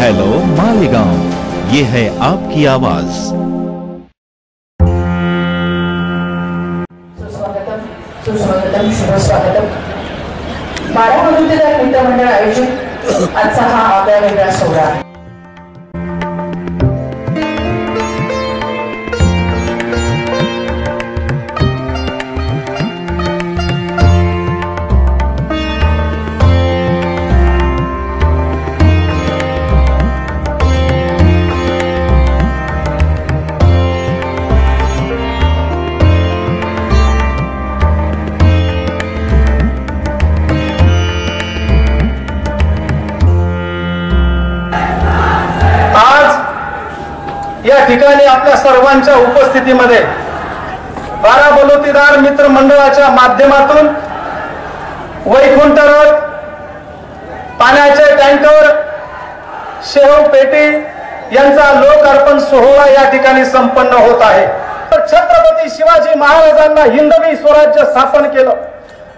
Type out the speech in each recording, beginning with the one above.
Hello Malegaon ये है आपकी आवाज़। स्वागत मधुतेदार मित्रमंडळ आयोजित आजचा हा आगळा वेगळा ठिकाणी आपल्या सर्वांच्या उपस्थितीमध्ये बारा बलोतीदार मित्र मंडळाच्या माध्यमातून वैकुंठ रथ पाण्याचे टँकर शेव पेटी यांचा लोकार्पण सोहळा या ठिकाणी संपन्न होत आहे. तर छत्रपती शिवाजी महाराजांना हिंदवी स्वराज्य स्थापन केलं.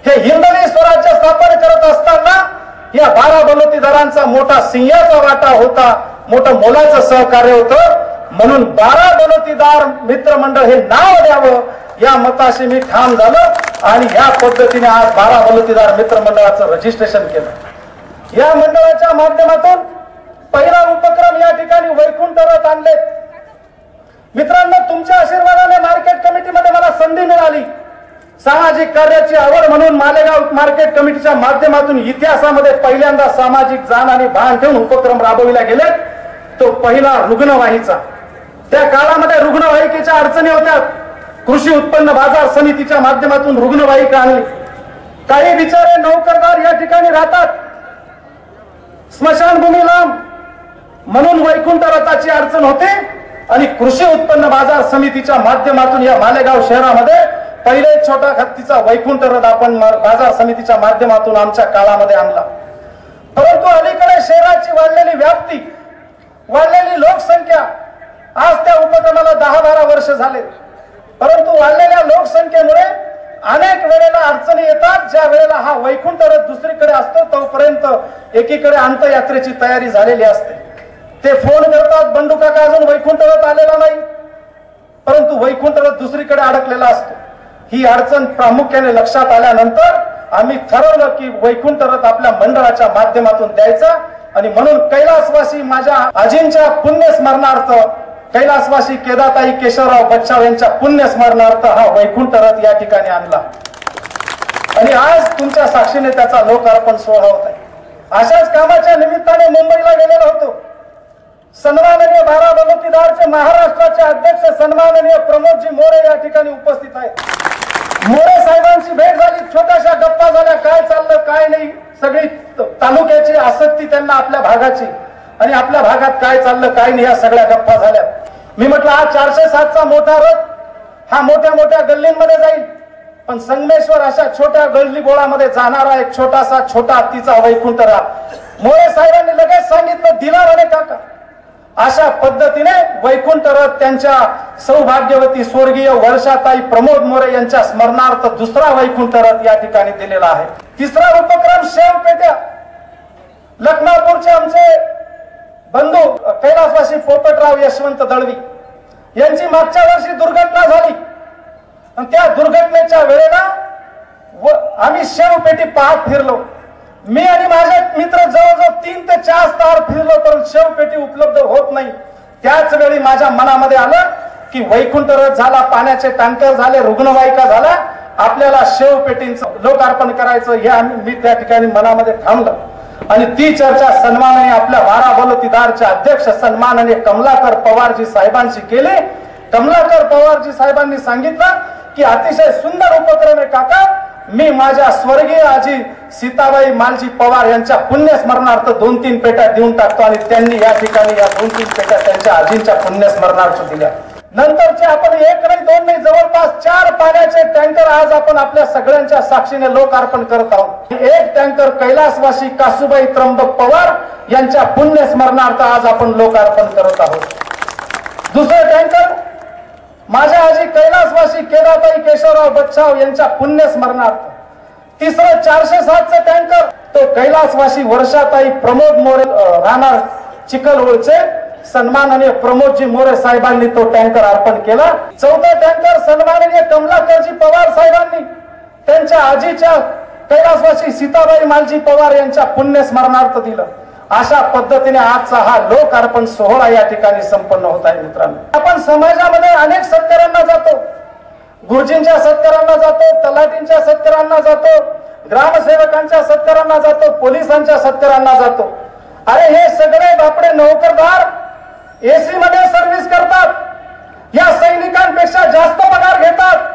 हे हिंदवी स्वराज्य स्थापन करत असताना या बारा बलोतीदारांचा मोठा सिंहाचा वाटा होता मोठं मोलाचं सहकार्य होतं. म्हणून बारा बलोतीदार मित्रमंडळ हे नाव द्यावं. या मताशी मी ठाम झालो आणि या पद्धतीने आज बारा बलोतीदार मित्रमंडळाचं रजिस्ट्रेशन केलं. या मंडळाच्या माध्यमातून पहिला उपक्रम या ठिकाणी वैकुंठ रथ आणले. मित्रांनो तुमच्या आशीर्वादाने मार्केट कमिटीमध्ये मला संधी मिळाली. सामाजिक कार्याची आवड म्हणून मालेगाव मार्केट कमिटीच्या माध्यमातून इतिहासामध्ये पहिल्यांदा सामाजिक जाण आणि भान ठेवून उपक्रम राबविला गेले. तो पहिला रुग्णवाहीचा त्या काळामध्ये रुग्णवाहिकेच्या अडचणी होत्या. कृषी उत्पन्न बाजार समितीच्या माध्यमातून रुग्णवाहिका आणली. काही बिचारे नोकरदार या ठिकाणी राहतात. स्मशानभूमी लांब. म्हणून वैकुंठ रथाची अडचण होते आणि कृषी उत्पन्न बाजार समितीच्या माध्यमातून या मालेगाव शहरामध्ये पहिले छोटा हत्तीचा वैकुंठ रथ आपण बाजार समितीच्या माध्यमातून आमच्या काळामध्ये आणला. परंतु अलीकडे शहराची वाढलेली व्याप्ती वाढलेली लोकसंख्या आज त्या उपक्रमाला दहा बारा वर्ष झाले. परंतु वाढलेल्या लोकसंख्येमुळे अनेक वेळेला अडचणी येतात ज्या वेळेला हा वैकुंठ रथ दुसरीकडे असतो तोपर्यंत एकीकडे अंतयात्रेची तयारी झालेली असते. ते फोन करतात बंडू काका अजून वैकुंठ रथ आलेला नाही. परंतु वैकुंठ रथ दुसरीकडे अडकलेला असतो. ही अडचण प्रामुख्याने लक्षात आल्यानंतर आम्ही ठरवलं की वैकुंठ रथ आपल्या मंडळाच्या माध्यमातून द्यायचा आणि म्हणून कैलासवासी माझ्या आजींच्या पुण्य स्मरणार्थ कैलासवासी केदाताई केशवराव बच्चाव यांच्या पुण्य स्मरणार्थ हा वैकुंठ रथ या ठिकाणी आणला. आणि आज तुमच्या साक्षीने त्याचा लोकार्पण सोहळा होत आहे. अशाच कामाच्या निमित्ताने मुंबईला गेलेलो होतो. सन्माननीय बारा बलोतीदारचे महाराष्ट्राचे अध्यक्ष सन्माननीय प्रमोदजी मोरे या ठिकाणी उपस्थित आहेत. मोरे साहेबांची भेट झाली छोट्याशा गप्पा झाल्या काय चाललं काय नाही सगळी तालुक्याची आसक्ती त्यांना आपल्या भागाची. आणि आपल्या भागात काय चाललं काय नाही या सगळ्या गप्पा झाल्या. मी म्हटलं हा चारशे सातचा मोठा रथ हा मोठ्या मोठ्या गल्लींमध्ये जाईल. पण संगमेश्वर अशा छोट्या गल्ली बोळामध्ये जाणारा एक छोटासा छोटा हत्तीचा वैकुंठ राग मोरे साहेबांनी लगेच सांगितलं दिला म्हणे काका. अशा पद्धतीने वैकुंठ रथ त्यांच्या सौभाग्यवती स्वर्गीय वर्षाताई प्रमोद मोरे यांच्या स्मरणार्थ दुसरा वैकुंठ रथ या ठिकाणी दिलेला आहे. तिसरा उपक्रम शेव पेट्या लखनापूरचे आमचे बंधू कैलासवासी पोपटराव यशवंत दळवी यांची मागच्या वर्षी दुर्घटना झाली. आणि त्या दुर्घटनेच्या वेळेला व आम्ही शेव पेटी पाहत फिरलो. मी आणि माझे मित्र जवळजवळ तीन ते चार तार फिरलो पण शेव पेटी उपलब्ध होत नाही. त्याच वेळी माझ्या मनामध्ये आलं की वैकुंठ रथ झाला पाण्याचे टँकर झाले रुग्णवाहिका झाला आपल्याला शेव पेटींचं लोकार्पण करायचं हे आम्ही मी त्या ठिकाणी मनामध्ये थांबलं. आणि ती चर्चा सन्मानाने आपल्या बारा बलोतीदारचे अध्यक्ष सन्मानाने कमलाकर पवारजी साहेबांशी केली. कमलाकर पवारजी साहेबांनी सांगितलं की अतिशय सुंदर उपक्रम आहे काका. मी माझ्या स्वर्गीय आजी सीताबाई मालजी पवार यांच्या पुण्यस्मरणार्थ दोन तीन पेट्या देऊन टाकतो आणि त्यांनी या ठिकाणी या दोन तीन पेट्या त्यांच्या आजींच्या पुण्यस्मरणार्थ दिल्या. नंतरचे आपण एक जवळपास चार पाण्याचे टँकर आज आपण आपल्या सगळ्यांच्या साक्षीने लोकार्पण करत आहोत. एक टँकर कैलासवासी कासूबाई त्र्यंबक पवार यांच्या पुण्यस्मरणार्थ आज आपण लोकार्पण करत आहोत. दुसरं टँकर माझ्या आजी कैलासवासी केदाताई केशवराव बच्चाव यांच्या पुण्य स्मरणार्थ तिसरं चारशे सातचं टँकर तो कैलासवासी वर्षाताई प्रमोद मोरे राहणार चिखलवळचे सन्माननीय प्रमोदजी मोरे साहेबांनी तो टँकर अर्पण केला. चौथा टँकर सन्माननीय कमलाकरजी पवार साहेबांनी. त्यांच्या आजीच्या कैलासवासी सीताबाई मालजी पवार यांच्या पुण्य स्मरणार्थ दिलं. अशा पद्धतीने आजचा हा लोक अर्पण सोहळा या ठिकाणी संपन्न होत आहे मित्रांनो. आपण समाजामध्ये अनेक सत्कारांना जातो. गुरुजींच्या सत्कारांना जातो तलाठींच्या सत्कारांना जातो ग्रामसेवकांच्या सत्कारांना जातो पोलिसांच्या सत्कारांना जातो. अरे हे सगळे बापडे नोकरदार एसी मध्ये सर्व्हिस करतात. या सैनिकांपेक्षा जास्त पगार घेतात.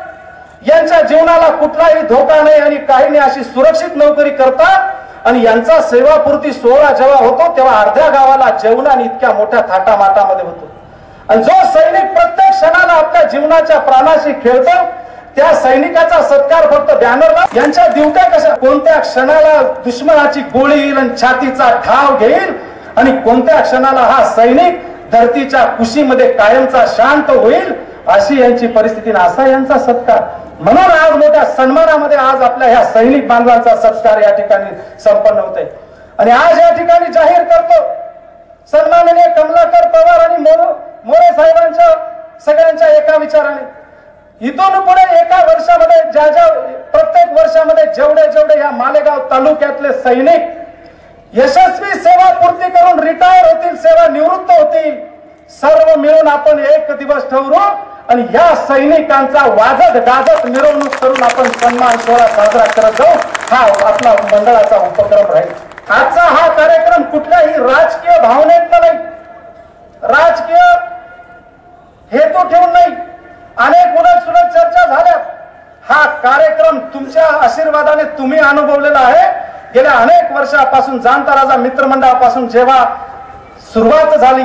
यांच्या जीवनाला कुठलाही धोका नाही आणि काही नाही अशी सुरक्षित नोकरी करतात. आणि यांचा सेवापूर्ती सोहळा जेव्हा होतो तेव्हा अर्ध्या गावाला जेवण आणि इतक्या मोठ्या थाटामाटामध्ये होतो. आणि जो सैनिक प्रत्येक क्षणाला आपल्या जीवनाच्या प्राणाशी खेळतो त्या सैनिकाचा सत्कार फक्त बॅनरला यांच्या दिवट्या कशा कोणत्या क्षणाला दुश्मनाची गोळी येईल आणि छातीचा ठाव घेईल आणि कोणत्या क्षणाला हा सैनिक धरतीच्या कुशीमध्ये कायमचा शांत होईल अशी यांची परिस्थिती असा यांचा सत्कार. म्हणून आज मोठ्या सन्मानामध्ये आज आपल्या ह्या सैनिक बांधवांचा सत्कार या ठिकाणी संपन्न होत आहे आणि आज या ठिकाणी जाहीर करतो सन्माननीय कमलाकर पवार आणि मोर- मोरे साहेबांच्या सगळ्यांच्या एका विचाराने. इथून पुढे एका वर्षामध्ये ज्या ज्या प्रत्येक वर्षामध्ये जेवढे जेवढे या मालेगाव तालुक्यातले सैनिक यशस्वी सेवा पूर्ती करून रिटायर होतील सेवा निवृत्त होतील. सर्व मिळून आपण एक दिवस ठरवू आणि या सैनिकांचा वाजत गाजत मिरवणूक करून आपण सन्मान सोहळा साजरा करत जाऊ. हा आपला मंडळाचा उपक्रम राहील. आजचा हा कार्यक्रम कुठल्याही राजकीय भावनेत नाही. राजकीय हेतू ठेवून नाही. अनेक उलट सुलट चर्चा झाल्या. हा कार्यक्रम तुमच्या आशीर्वादाने तुम्ही अनुभवलेला आहे. गेल्या अनेक वर्षापासून जाणता राजा मित्रमंडळापासून जेव्हा सुरुवात झाली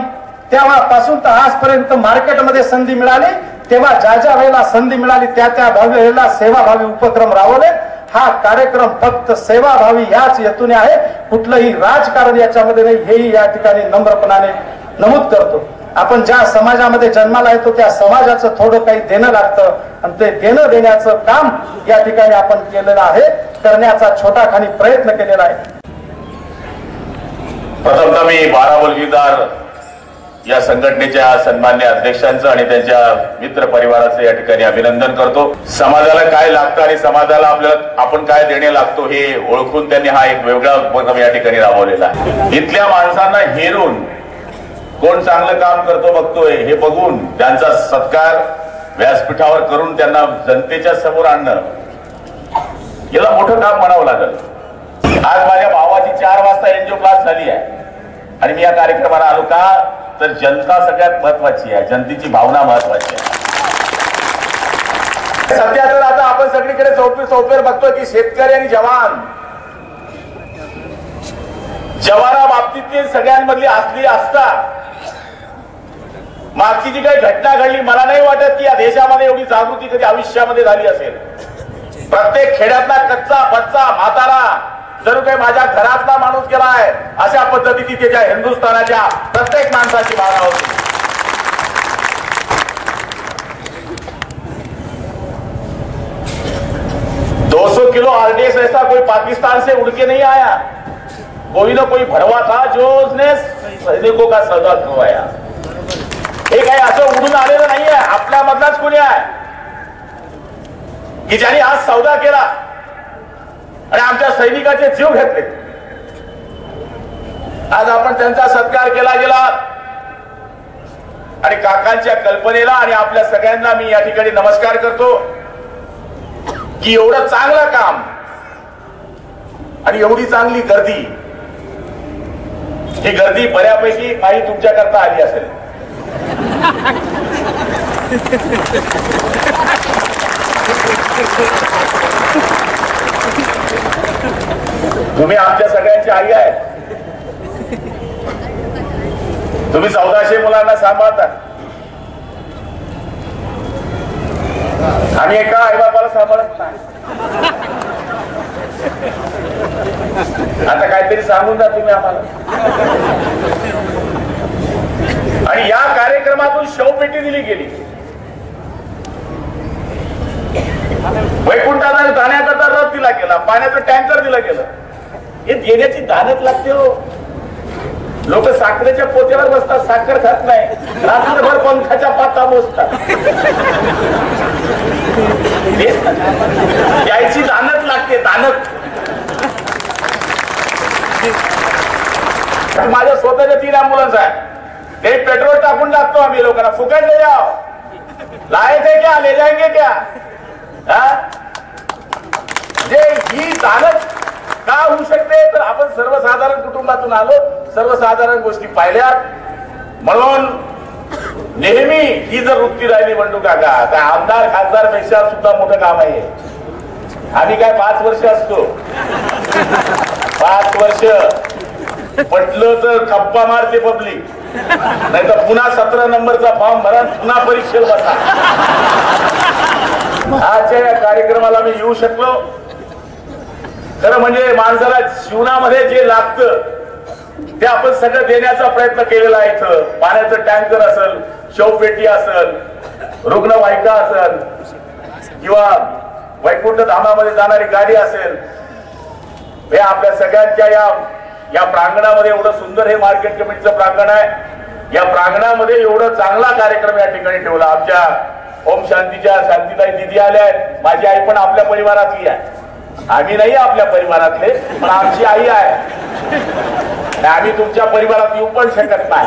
तेव्हापासून तर आजपर्यंत मार्केटमध्ये संधी मिळाली. तेव्हा ज्या ज्या वेळेला संधी मिळाली त्या त्या भावी वेळेला सेवाभावी उपक्रम राबवले. हा कार्यक्रम फक्त सेवाभावी याच हेतूने आहे. कुठलंही राजकारण याच्यामध्ये नाही. हेही या ठिकाणी नम्रपणाने नमूद करतो. आपण ज्या समाजामध्ये जन्माला येतो त्या समाजाचं थोडं काही देणं लागतं. आणि ते देणं देण्याचं काम या ठिकाणी आपण केलेलं आहे करण्याचा छोटा खानी प्रयत्न केलेला आहे. प्रथमतः मी बारा मुलगीदार या संघटनेच्या सन्मान्य अध्यक्षांचं आणि त्यांच्या मित्र परिवाराचं या ठिकाणी अभिनंदन करतो. समाजाला काय लागतं आणि समाजाला आपल्याला आपण काय देणे लागतो हे ओळखून त्यांनी हा एक वेगळा उपक्रम या ठिकाणी राबवलेला आहे. इथल्या माणसांना हेरून कोण चांगलं काम करतो बघतोय हे बघून त्यांचा सत्कार व्यासपीठावर करून त्यांना जनतेच्या समोर आणणं याला मोठं काम म्हणावं लागेल. आज माझ्या भावाची चार वाजता एनजीओ क्लास झाली आहे. आणि मी या कार्यक्रमाला आलो का तर जनता सगळ्यात महत्वाची आहे. जनतेची भावना महत्वाची आहे. सध्या तर आता आपण सगळीकडे चौपी चौपेर बघतोय की शेतकरी आणि जवान. जवाना बाबतीतली सगळ्यांमधली असली असता मागची जी काही घटना घडली मला नाही वाटत की या देशामध्ये एवढी जागृती कधी आयुष्यामध्ये झाली असेल. प्रत्येक खेड्यातला कच्चा बच्चा म्हातारा जर काही माझ्या घरातला माणूस गेलाय अशा पद्धतीची त्याच्या हिंदुस्थानाच्या प्रत्येक माणसाची भावना होती. दो सौ किलो आरडीएस ऐसा कोई पाकिस्तान से उड़ के नहीं आया. कोई ना कोई भरवा था जो उसने सैनिकों का सौदा करवाया. हे काही असं उडून आलेलं नाहीये. आपल्या मधलाच कुणी आहे? की ज्यांनी आज सौदा केला आणि आमच्या सैनिकाचे जीव घेतले? आज आपण त्यांचा सत्कार केला गेला आणि काकांच्या कल्पनेला आणि आपल्या सगळ्यांना मी या ठिकाणी नमस्कार करतो की एवढं चांगलं काम आणि एवढी चांगली गर्दी ही गर्दी बऱ्यापैकी काही तुमच्याकरता आली असेल. तुम्ही आमच्या सगळ्यांची आई आहे तुम्ही चौदाशे मुलांना सांभाळता. आम्ही एका आईबापाला सांभाळत नाही. आता काहीतरी सांगून जा तुम्ही आम्हाला. आणि या कार्यक्रमातून शवपेटी दिली गेली. वैकुंठाला जाण्याकरता रथ दिला गेला पाण्याचं टँकर दिलं गेलं. हे देण्याची दानत लागते हो. लोक साखरेच्या पोत्यावर बसतात साखर खात नाही. रात्रभर पंखाच्या पाता मोजतात. यायची दानत लागते दानत माझ्या स्वतःच्या तीन अँब्युलन्स आहे हे पेट्रोल टाकून टाकतो आम्ही लोकांना. फुकट ले जाओ. लाए थे क्या? ले जाएंगे क्या? हा? जे ही चालत का होऊ शकते? तर आपण सर्वसाधारण कुटुंबातून आलो. सर्वसाधारण गोष्टी पाहिल्या म्हणून नेहमी ही जर वृत्ती राहिली बंडू काका तर आमदार खासदारपेक्षा सुद्धा मोठं काम आहे. आम्ही काय पाच वर्ष असतो. पाच वर्ष. पटलं तर खप्पा मारते पब्लिक नाही तर पुन्हा सतरा नंबरचा फॉर्म भरा पुन्हा परीक्षेत बसा. आजच्या या कार्यक्रमाला मी येऊ शकलो. खरं म्हणजे माणसाला जीवनामध्ये जे लागतं ते आपण सगळं देण्याचा प्रयत्न केलेला आहे इथं. पाण्याचं टँकर असेल शवपेटी असेल रुग्णवाहिका असेल किंवा वैकुंठ धामामध्ये जाणारी गाडी असेल हे आपल्या सगळ्यांच्या या या प्रांगणामध्ये एवढं सुंदर हे मार्केट कमिटीचं प्रांगण आहे. या प्रांगणामध्ये एवढं चांगला कार्यक्रम या ठिकाणी ठेवला. आमच्या ओम शांतीच्या शांतीताई दिदी आल्या आहेत. माझी आई पण आपल्या परिवारातली आहे. आम्ही नाही आपल्या परिवारातले पण आमची आई आहे. आम्ही तुमच्या परिवारात येऊ पण शकत नाही.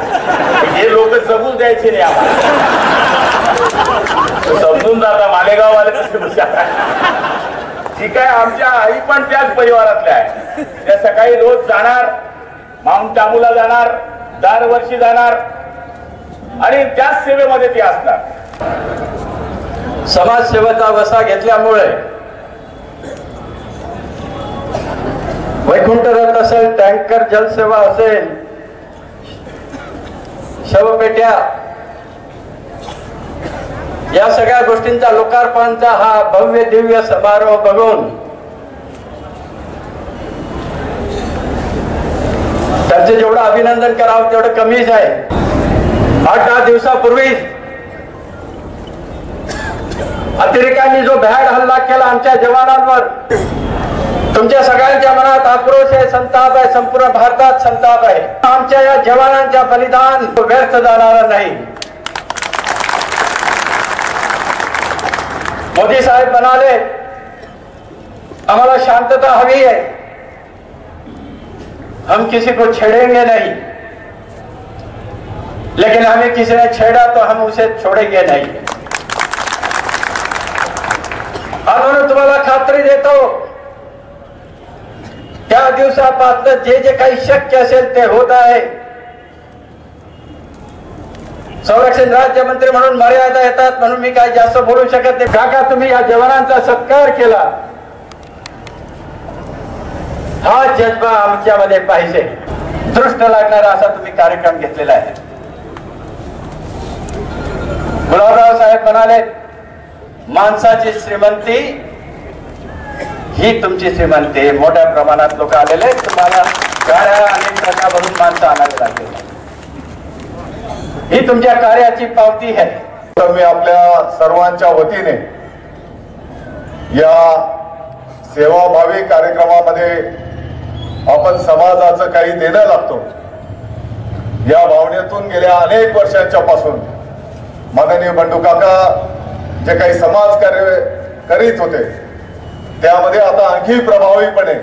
हे लोक जगून द्यायचे नाही आम्हाला. समजून जाता मालेगाव वाले कसे काय ठीक आहे आमच्या आई पण त्याच परिवारातल्या आहे त्या सकाळी रोज जाणार माउंट आबूला जाणार दरवर्षी जाणार आणि त्याच सेवेमध्ये ती असणार. समाजसेवेचा वसा घेतल्यामुळे वैकुंठ रथ असेल टँकर जलसेवा असेल शवपेट्या या सगळ्या गोष्टींचा लोकार्पणचा हा भव्य दिव्य समारोह बघून त्यांचे जेवढं अभिनंदन करावं तेवढं कमीच आहे. आठ दहा दिवसापूर्वीच अतिरेकांनी जो भ्याड हल्ला केला आमच्या जवानांवर तुमच्या सगळ्यांच्या मनात आक्रोश आहे संताप आहे संपूर्ण भारतात संताप आहे. आमच्या या जवानांच्या बलिदान व्यर्थ जाणार नाही. मोदी साहेब म्हणाले आम्हाला शांतता हवी है। हम किसी को छेड़ेंगे नहीं। लेकिन हमें किसी ने छेड़ा तो हम उसे छोड़ेंगे नहीं। म्हणून तुम्हाला खात्री देतो त्या दिवसापासून जे जे काही शक्य असेल होत आहे संरक्षण राज्यमंत्री म्हणून मर्यादा येतात म्हणून मी काही जास्त बोलू शकत नाही. काका तुम्ही या जवानांचा सत्कार केला. हा जज्बा आमच्यामध्ये पाहिजे. दृष्ट लागणारा असा तुम्ही कार्यक्रम घेतलेला आहे. गुलाबराव साहेब म्हणाले माणसाची श्रीमंती ही तुमची श्रीमंती. मोठ्या प्रमाणात लोक आलेले तुम्हाला गाड्या अनेक ट्रका भरून माणसं आणावी लागतील. ही तुमच्या कार्याची पावती आहे. तर मी आपल्या सर्वांच्या वतीने या सेवाभावी कार्यक्रमामध्ये आपण समाजाचं काही देणं लागतो या भावनेतून गेल्या अनेक वर्षांच्या पासून माननीय बंडू काका जे काही समाज कार्य करीत होते त्यामध्ये आता आणखी प्रभावीपणे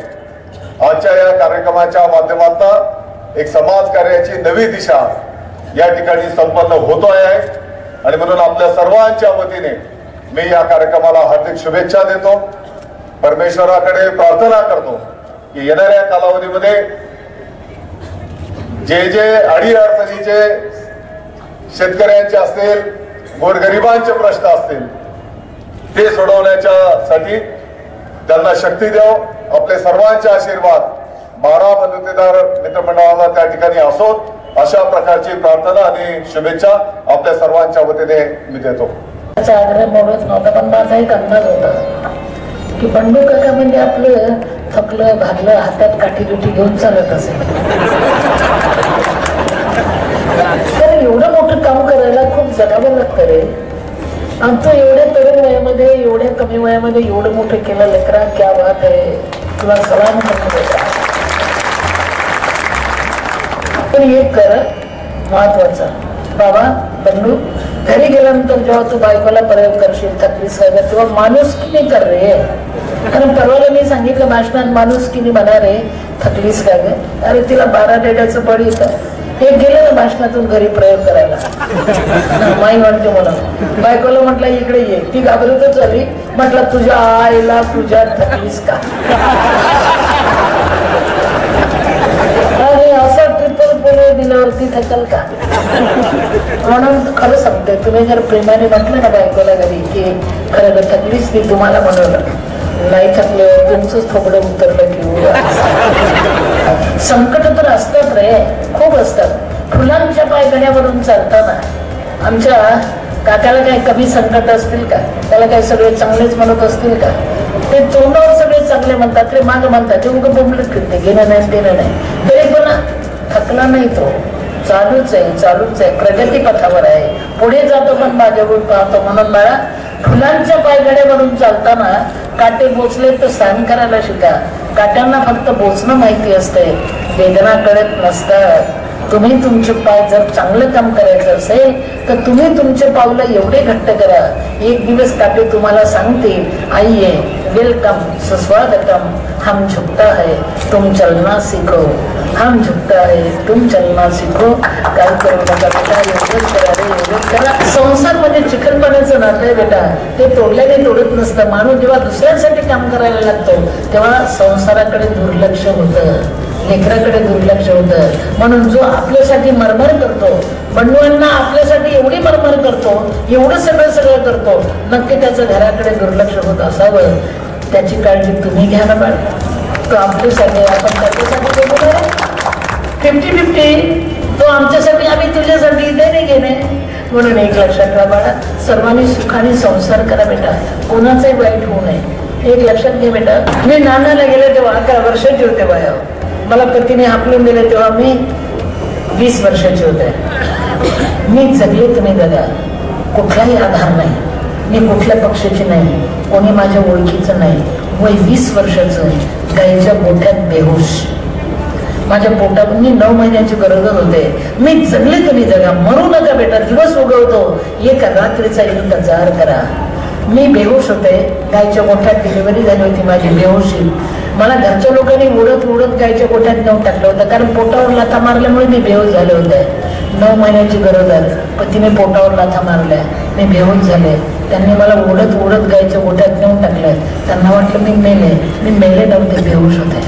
आजच्या या कार्यक्रमाच्या माध्यमातून एक समाज कार्याची नवी दिशा या ठिकाणी संपन्न होतो आहे. आणि म्हणून आपल्या सर्वांच्या वतीने मी या कार्यक्रमाला हार्दिक शुभेच्छा देतो. परमेश्वराकडे प्रार्थना करतो की येणाऱ्या कालावधीमध्ये जे जे अडीअडचणीचे शेतकऱ्यांचे असतील गोरगरिबांचे प्रश्न असतील ते सोडवण्याच्या साठी त्यांना शक्ती देव आपले सर्वांचे आशीर्वाद बारा बंधुतेदार मित्रमंडळाला त्या ठिकाणी असोत अशा प्रकारची प्रार्थना आणि शुभेच्छा आपल्या सर्वांच्या वतीने मी देतो. आग्रह मोडत नव्हता पण माझा एक अंदाज होता. की बंडू काका म्हणजे आपलं थकलं भागलं हातात काठी दुटी घेऊन चालत असेल. तर एवढं मोठं काम करायला खूप जगावं लागतं रे. आणि तो एवढ्या तरुण वयामध्ये एवढ्या कमी वयामध्ये एवढं मोठं केलं लेकरा क्या बात आहे. तुला सलाम करतो. पण एक कर महत्वाचं. बाबा बंडू घरी गेल्यानंतर जेव्हा तू बायकोला प्रयोग करशील तकलीफ वगैरे तेव्हा माणूस किती कर रे. कारण परवाला मी सांगितलं भाषणात माणूस किती म्हणा रे थकलीस का ग? अरे तिला बारा डेटाचं बळ येतं. हे गेलं ना भाषणातून घरी प्रयोग करायला. माई म्हणते मला बायकोला म्हटलं इकडे ये. ती घाबरतच आली. म्हटलं तुझ्या आईला तुझ्या थकलीस का? पोलिओ थकल का? म्हणून खरं सांगते तुम्ही जर प्रेमाने म्हटलं ना बायकोला घरी की खरं तर थकलीच मी तुम्हाला म्हणलं नाही थकलं तुमचंच थोडं उतरलं की संकट तर असतात रे खूप असतात. फुलांच्या पायगण्यावरून चालताना आमच्या काकाला काही कमी संकट असतील का? त्याला काही सगळे चांगलेच म्हणत असतील का? ते तोंडावर सगळे चांगले म्हणतात ते माग म्हणतात ते उगं बोंबलत फिरते घेणं नाही देणं नाही. तरी पण थकला नाही तो. चालूच आहे चालूच आहे. प्रगतीपथावर आहे. पुढे जातो पण माझ्याकडून पाहतो म्हणून बाळा फुलांच्या पायगड्यावरून चालताना काटे बोचले तर सहन करायला शिका. काट्यांना फक्त बोचणं माहिती असते. वेदना कळत नसतात. तुम्ही तुमचे पाय जर चांगलं काम करायचं असेल तर तुम्ही तुमचे पावलं एवढे घट्ट करा. एक दिवस काटे तुम्हाला सांगतील आइए वेलकम सुस्वागतम हम झुकता है तुम चलना सीखो। हम झुकता है तुम चलना सीखो। काय करू नका बेटा योगच करा रे योगच करा। संसार म्हणजे चिकनपणाचं नातं आहे बेटा. ते तोडल्याने तोडत नसतं. माणूस जेव्हा दुसऱ्यांसाठी काम करायला लागतो तेव्हा संसाराकडे दुर्लक्ष होतं. लेकराकडे दुर्लक्ष होतं. म्हणून जो आपल्यासाठी मरमर करतो बंडवांना आपल्यासाठी एवढी मरमर करतो एवढं सगळं सगळं करतो नक्की त्याचं घराकडे दुर्लक्ष होत असावं. त्याची काळजी तुम्ही घ्या ना मॅडम तो आमच्यासाठी आपण त्याच्यासाठी फिफ्टी फिफ्टी तो आमच्यासाठी आम्ही तुझ्यासाठी देणे घेणे म्हणून एक लक्षात ठेवा बाळा सर्वांनी सुखाने संसार करा बेटा. कोणाचाही वाईट होऊ नये. एक लक्षात घे बेटा. मी नानाला गेले तेव्हा अकरा वर्षाची होते बाया मला पतीने हाकलून दिले तेव्हा मी वीस वर्षाचे होते. मी जगले तुम्ही दादा. कुठलाही आधार नाही. मी कुठल्या पक्षाची नाही कोणी माझ्या ओळखीचं नाही वय वीस वर्षाचं गाईच्या गोठ्यात बेहोश. माझ्या पोटात मी नऊ महिन्याची गरजच होते. मी जगले तुम्ही जगा मरू नका बेटा दिवस उगवतो. एक रात्रीचा इंतजार करा. मी बेहोश होते गायच्या गोठ्यात डिलिव्हरी झाली होती माझी बेहोशी मला घरच्या लोकांनी उडत उडत गायच्या गोठ्यात नेऊन टाकलं होतं कारण पोटावर लाथा मारल्यामुळे मी बेहोश झाले होते. नऊ महिन्याची गरज आहे पतीने पोटावर लाथा मारल्या. मी बेहोश झाले. त्यांनी मला ओढत ओढत गायच्या गोठ्यात नेऊन टाकलं त्यांना वाटलं मी मेले. मी मेले नव्हते बेहोश होते.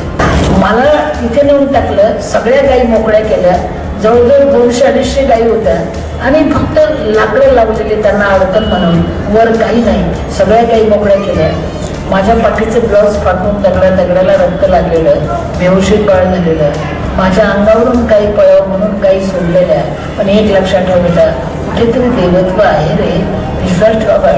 मला इथे नेऊन टाकलं सगळ्या गायी मोकळ्या केल्या. जवळजवळ दोनशे अडीचशे गायी होत्या. आणि फक्त लाकडं लावलेली त्यांना अडकत म्हणून. वर काही नाही. सगळ्या गायी मोकळ्या केल्या. माझ्या पाठीचं ब्लाउज फाटून दगड्या दगड्याला रक्त लागलेलं. बेहोशी बाळ झालेलं. माझ्या अंगावरून काही पळाव म्हणून काही सोडलेल्या. पण एक लक्षात ठेवलेलं कुठेतरी देवत्व आहे रे विश्वास ठेवा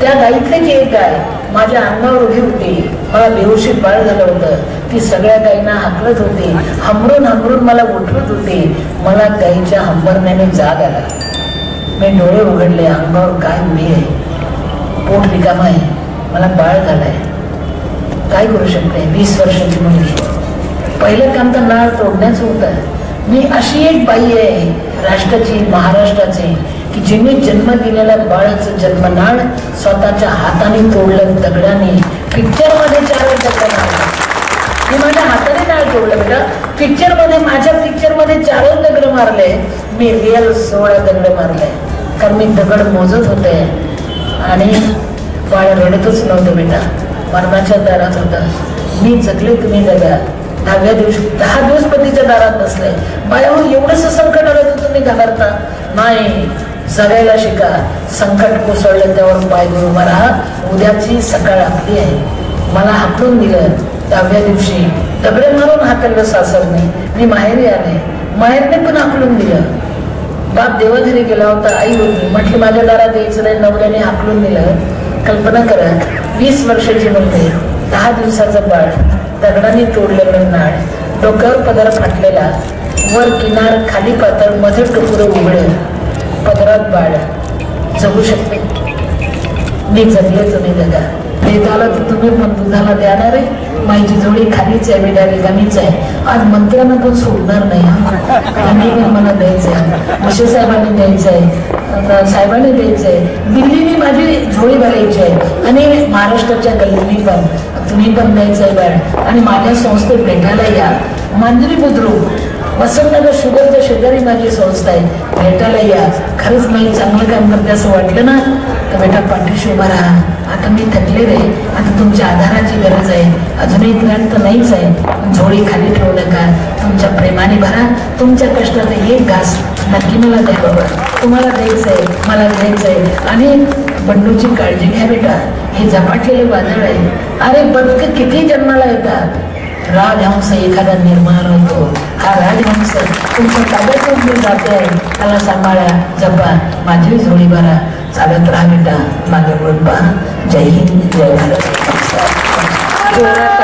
त्या गाईतलीच एक गाय माझ्या अंगावर उभी होती. मला बेहोशी बाळ झालं होतं. ती सगळ्या गायींना हाकलत होती. हमरून हमरून मला उठवत होती. मला गाईच्या हंबरण्याने जाग आला. मी डोळे उघडले अंगावर काय उभी आहे? पोट रिकाम आहे. मला बाळ झालाय. काय करू शकते? वीस वर्षाची मुलगी. पहिलं काम तर नाळ तोडण्याचं होतं. मी अशी एक बाई आहे. राष्ट्राची महाराष्ट्राची की जिने जन्म दिलेल्या बाळाचं जन्मनाळ स्वतःच्या हाताने तोडलं दगडाने. पिक्चरमध्ये चार मी माझ्या हाताने नाळ तोडलं बेटा. पिक्चरमध्ये माझ्या पिक्चरमध्ये चारच दगड मारले. मी रिअल सोळा दगड मारले. कारण मी दगड मोजत होते. आणि बाळ रडतच नव्हतं बेटा. मरणाच्या दारात होता. मी जगले तुम्ही जगा दहाव्या दिवशी दहा दिवस पतीच्या दारात बसलाय बायावर एवढंच संकट आलं तर तुम्ही घाबरता. नाही जगायला शिका. संकट कोसळलं त्यावर पाय गुरु राहा उद्याची सकाळ आपली आहे. मला हाकलून दिलं दहाव्या दिवशी. दगडे मारून हाकललं सासरने. मी माहेरी आले. माहेरने पण हाकलून दिलं. बाप देवाघरी गेला होता आई होती म्हटली माझ्या दारात यायचं नाही नवऱ्याने हाकलून दिलं. कल्पना करा वीस वर्षाची मुलगी दहा दिवसाचं बाळ. दगडाने तोडलेलं नाळ डोक्यावर पदर फाटलेला वर किनार खाली पातळमध्ये टुकुरं उघडे पदरात बाळ. जगू शकते. मी जगले तुम्ही जगा ते झालं तर तुम्ही पण दुधाला देणार. आहे माझी जोडी खालीच आहे बिडारी कमीच आहे. आज मंत्र्यांना पण सोडणार नाही हा. पण मला द्यायचं आहे. मुशे साहेबांनी द्यायचं आहे. साहेबांनी द्यायचं आहे. दिल्लीने माझी झोळी भरायची आहे. आणि महाराष्ट्राच्या गल्लीनी पण. तुम्ही पण द्यायचं आहे बाळ. आणि माझ्या संस्थेत भेटायला या. मांजरी बुद्रुक. वसंतनगर शुगरच्या शेजारी माझी संस्था आहे. भेटायला या. खरंच मला चांगलं काम करते असं वाटलं ना? तर बेटा पाठीशी उभा राहा. आता मी थकलेले आहे आता तुमच्या आधाराची गरज आहे. अजूनही ग्रंथ तर नाहीच आहे. झोळी खाली ठेवू नका. तुमच्या प्रेमाने भरा. तुमच्या कष्टाचा एक घास नक्की मला द्या बाबा. तुम्हाला द्यायचं आहे. मला द्यायचं आहे. आणि बंडूची काळजी घ्या बेटा. हे झपाटलेले वादळ आहे. अरे बदक किती जन्माला येतात राजहंस एखादा निर्माण होतो हा राजहंस तुमच्या ताब्यातून मी जाते आहे त्याला सांभाळा जपा माझी झोळी भरा चालत राहा बेटा मागे वळून पहा जय हिंद जय भारत जोरात